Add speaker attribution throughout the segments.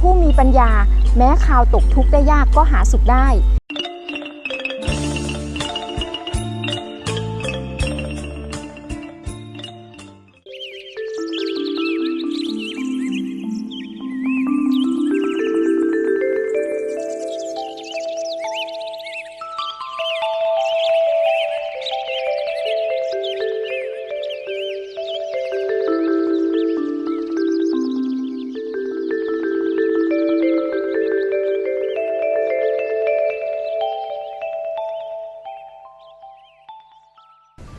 Speaker 1: ผู้มีปัญญา แม้ข่าวตกทุกข์ได้ยากก็หาสุขได้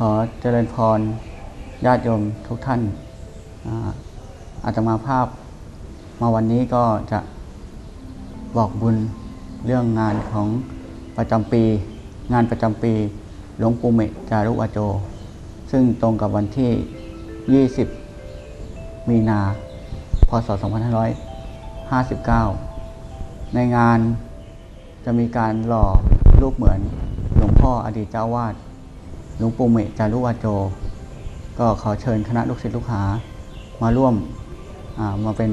Speaker 2: ขอเจริญพรญาติโยมทุกท่านอาตมาภาพมาวันนี้ก็จะบอกบุญเรื่องงานของประจำปี งานประจำปีหลวงปู่เมตจารุวาโจ ซึ่งตรงกับวันที่ 20 มีนา พศ 2559 ในงานจะมีการหล่อรูปเหมือนหลวงพ่ออดีตเจ้าวาด หลวงปู่เมตจารุวาโจ ก็ขอเชิญคณะลูกศิษย์ลูกหา มาร่วมมาเป็น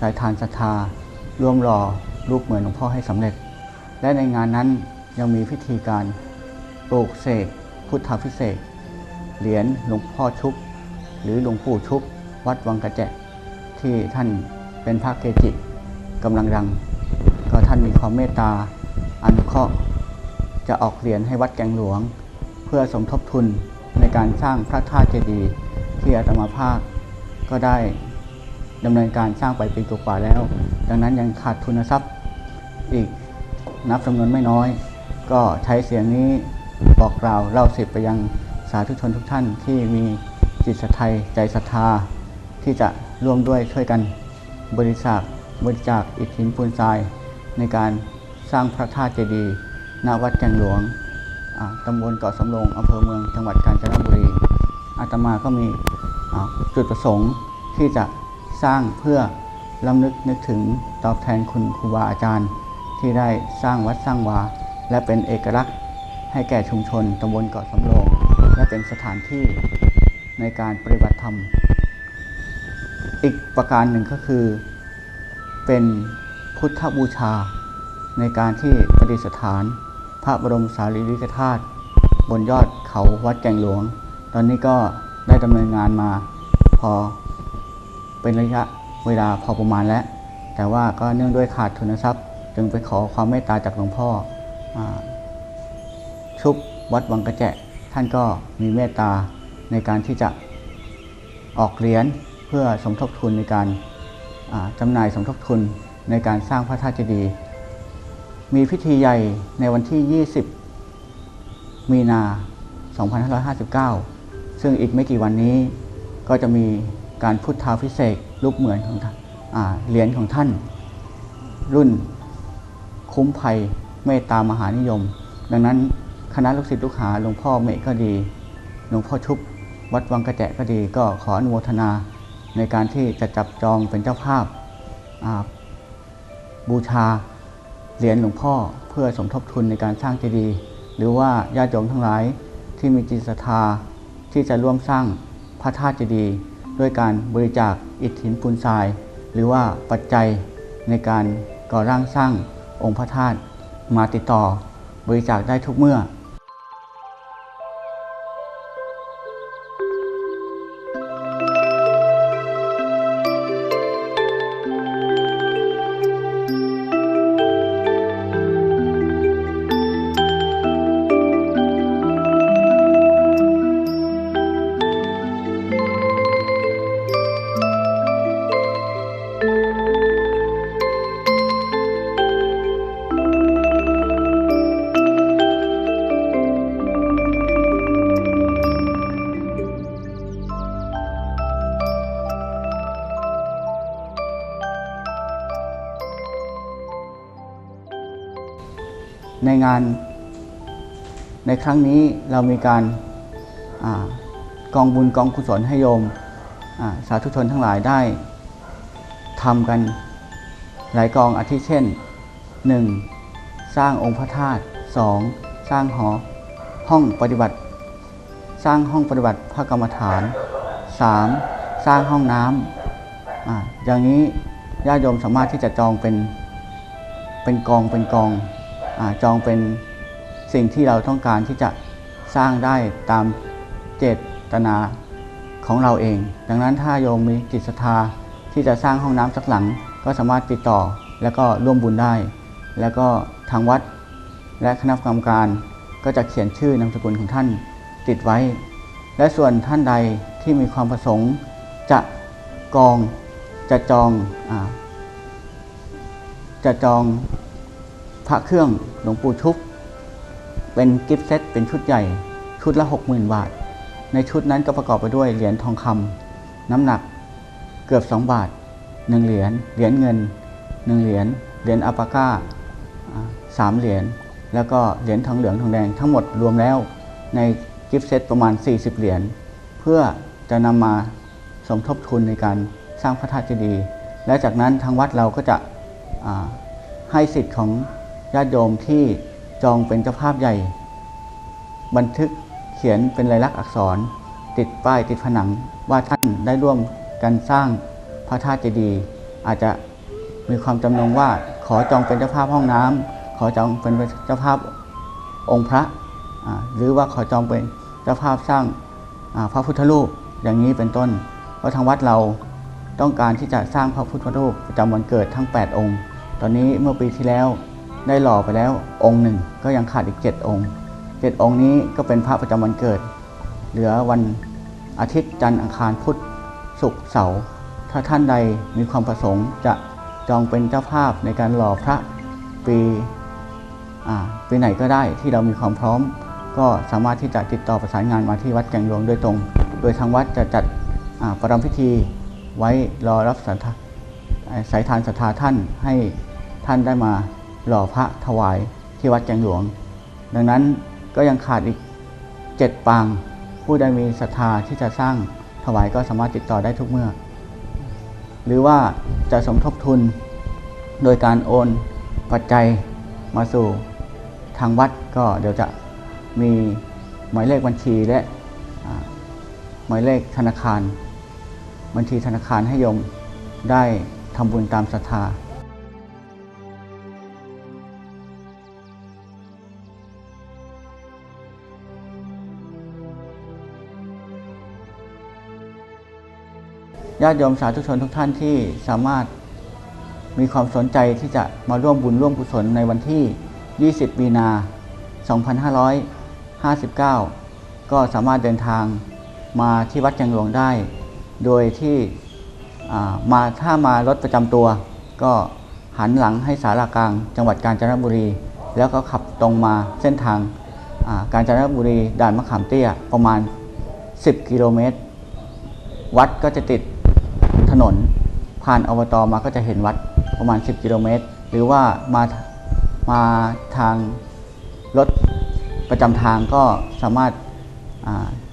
Speaker 2: สายทานศรัทธา ร่วมรอรูปเหมือนหลวงพ่อให้สำเร็จ และในงานนั้นยังมีพิธีการปลูกเสกพุทธพิเศษเหรียญหลวงพ่อชุบ หรือหลวงปู่ชุบ วัดวังกระแจที่ท่านเป็นพระเกจิกำลังดัง ก็ท่านมีความเมตตาอนุเคราะห์จะออกเหรียญให้วัดแกงหลวง พื่อสมทบทุนในการสร้างพระธาตุเจดีย์ที่อาตมาภาคก็ได้ดำเนินการสร้างไปปีกว่าแล้ว ดังนั้นยังขาดทุนทรัพย์อีกนับจำนวนไม่น้อย ก็ใช้เสียงนี้บอกกล่าวเล่าสิบไปยังสาธุชนทุกท่านที่มีจิตศรัทธาใจศรัทธา ที่จะร่วมด้วยช่วยกันบริจาคบริจาคอิฐหินปูนทราย ในการสร้างพระธาตุเจดีย์ณวัดแกงหลวง ตำบลเกาะสำโรงอำเภอเมืองจังหวัดกาญจนบุรี อาตมาก็มีจุดประสงค์ที่จะสร้างเพื่อลำลึกนึกถึงตอบแทนคุณครูบาอาจารย์ ที่ได้สร้างวัดสร้างวา และเป็นเอกลักษณ์ ให้แก่ชุมชนตำบลเกาะสำโรงและเป็นสถานที่ในการปฏิบัติธรรม อีกประการหนึ่งก็คือ เป็นพุทธบูชาในการที่ประดิษฐาน พระบรมสารีริกธาตุบนยอดเขาวัดแก่งหลวง ตอนนี้ก็ได้ดำเนินงานมาพอเป็นระยะเวลาพอประมาณแล้ว แต่ว่าก็เนื่องด้วยขาดทุนทรัพย์ จึงไปขอความเมตตาจากหลวงพ่ออชุบวัดวังกระแจท่านก็มีเมตตาในการที่จะออกเหรียญเพื่อสมทบทุนในการจำหน่ายสมทบทุนในการสร้างพระธาตุเจดีย์ มีพิธีใหญ่ในวันที่ 20 มีนา 2559 ซึ่งอีกไม่กี่วันนี้ก็จะมีการพุทธาพิเศษรูปเหมือนของท่านเหรียญของท่าน รุ่นคุ้มภัยเมตตามหานิยม ดังนั้นคณะลูกศิษย์ลูกหาหลวงพ่อเมฆก็ดีหลวงพ่อชุบวัดวังกระแจก็ดี ก็ขออนุโมทนาในการที่จะจับจองเป็นเจ้าภาพาบูชา เหรียญหลวงพ่อเพื่อสมทบทุนในการสร้างเจดีย์หรือว่าญาติโยมทั้งหลายที่มีจิตศรัทธาที่จะร่วมสร้างพระธาตุเจดีย์ด้วยการบริจาคอิฐหินปูนทราย หรือว่าปัจจัยในการก่อร่างสร้างองค์พระธาตุมาติดต่อบริจาคได้ทุกเมื่อ ในงานในครั้งนี้เรามีการอากองบุญกองกุศลให้โยมสาธุชนทั้งหลายได้ทำกันหลายกองอาทิเช่น 1. สร้างองค์พระธาตุ 2. สร้างหอห้องปฏิบัติ สร้างห้องปฏิบัติพระกรรมฐาน 3. สร้างห้องน้ำออย่างนี้ญาติโยมสามารถที่จะจองเป็นเป็นกองเป็นกอง จองเป็นสิ่งที่เราต้องการที่จะสร้างได้ตามเจตนาของเราเอง ดังนั้นถ้าโยมมีจิตศรัทธาที่จะสร้างห้องน้ำสักหลัง ก็สามารถติดต่อแล้วก็ร่วมบุญได้ แล้วก็ทางวัดและคณะกรรมการก็จะเขียนชื่อนามสกุลของท่านติดไว้ และส่วนท่านใดที่มีความประสงค์ จะกองจะจองอจะจอง พระเครื่องหลวงปู่ชุบ เป็นกิฟต์เซตเป็นชุดใหญ่ ชุดละ 60,000 บาท ในชุดนั้นก็ประกอบไปด้วยเหรียญทองคำน้ำหนักเกือบ 2 บาท 1 เหรียญเหรียญเงิน 1 เหรียญเหรียญอัปปาก้าอ่าสามเหรียญแล้วก็เหรียญทองเหลืองทองแดงทั้งหมดรวมแล้วในกิฟต์เซตประมาณ 40 เหรียญเพื่อจะนำมาสมทบทุนในการสร้างพระธาตุเจดีย์และจากนั้นทางวัดเราก็จะให้สิทธิ์ของ ญาติโยมที่จองเป็นเจ้าภาพใหญ่ บันทึกเขียนเป็นลายลักษณ์อักษร ติดป้ายติดผนังว่าท่านได้ร่วมกันสร้างพระธาตุเจดีย์อาจจะมีความจำนงว่าขอจองเป็นเจ้าภาพห้องน้ำขอจองเป็นเจ้าภาพองค์พระ หรือว่าขอจองเป็นเจ้าภาพสร้างพระพุทธรูปอย่างนี้เป็นต้น เพราะทางวัดเราต้องการที่จะสร้างพระพุทธรูปประจำวันเกิดทั้ง 8 องค์ ตอนนี้เมื่อปีที่แล้ว ได้หล่อไปแล้วองค์หนึ่งก็ยังขาดอีก 7 องค์ 7 องค์นี้ก็เป็นพระประจำวันเกิด เหลือวันอาทิตย์จันทร์อังคารพุธศุกร์เสาร์ถ้าท่านใดมีความประสงค์จะจองเป็นเจ้าภาพในการหล่อพระปีปีไหนก็ได้ที่เรามีความพร้อม ก็สามารถที่จะติดต่อประสานงานมาที่วัดแกงหลวงโดยตรง โดยทางวัดจะจัดประรำพิธีไว้รอรับสันทะสายทานศรัทธาท่านให้ท่านได้มา หล่อพระถวายที่วัดแกงหลวง ดังนั้นก็ยังขาดอีกเจ็ดปาง ผู้ใดมีศรัทธาที่จะสร้างถวายก็สามารถติดต่อได้ทุกเมื่อ หรือว่าจะสมทบทุนโดยการโอนปัจจัยมาสู่ทางวัดก็เดี๋ยวจะมีหมายเลขบัญชีและหมายเลขธนาคาร บัญชีธนาคารให้โยมได้ทำบุญตามศรัทธา ญาติโยมสาธุชนทุกท่านที่สามารถมีความสนใจที่จะมาร่วมบุญร่วมกุศลในวันที่ 20 มีนา 2559 ก็สามารถเดินทางมาที่วัดแจงหลวงได้ โดยที่มาถ้ามารถประจำตัว ก็หันหลังให้สารากลาง จังหวัดกาญจนบุรี แล้วก็ขับตรงมาเส้นทางกาญจนบุรีด่านมะขามเตี้ยประมาณ 10 กิโลเมตร วัดก็จะติด ถนน ผ่านอบตมาก็จะเห็นวัดประมาณ 10 กิโลเมตร หรือว่ามามาทางรถประจำทางก็สามารถ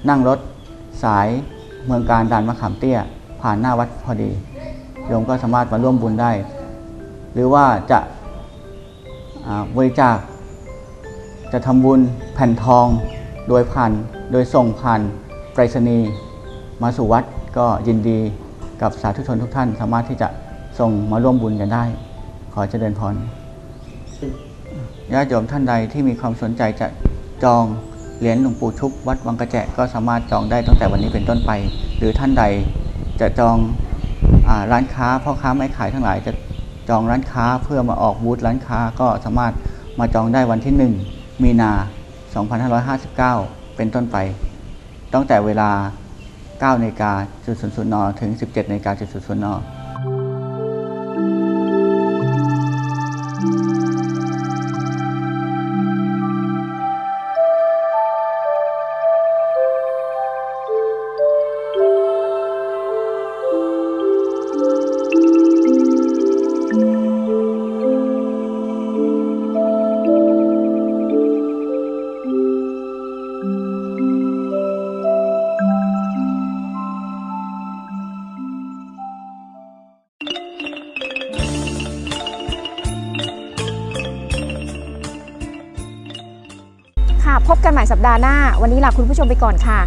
Speaker 2: นั่งรถสายเมืองการด่านมะขามเตี้ย ผ่านหน้าวัดพอดีโยมก็สามารถมาร่วมบุญได้ หรือว่าจะบริจาคจะทำบุญแผ่นทองโดยผ่านโดยส่งผ่านไปรษณีย์มาสู่วัดก็ยินดี กับสาธุชนทุกท่านสามารถที่จะส่งมาร่วมบุญกันได้ ขอเจริญพรญาติโยมท่านใดที่มีความสนใจจะจองเหรียญหลวงปู่ชุบวัดวังกระแจก็สามารถจองได้ตั้งแต่วันนี้เป็นต้นไป หรือท่านใดจะจองอร้านค้าพ่อค้าไม้ขายทั้งหลายจะจองร้านค้าเพื่อมาออกบูธร้านค้าก็สามารถมาจองได้วันที่ 1 มีนา 2559 เป็นต้นไป ตั้งแต่เวลา 9นาฬิกาจุดศูนย์ศูนย์นถึง 17นาฬิกาจุดศูนย์ศูนย์น
Speaker 1: กันใหม่สัปดาห์หน้า วันนี้ลาคุณผู้ชมไปก่อนค่ะ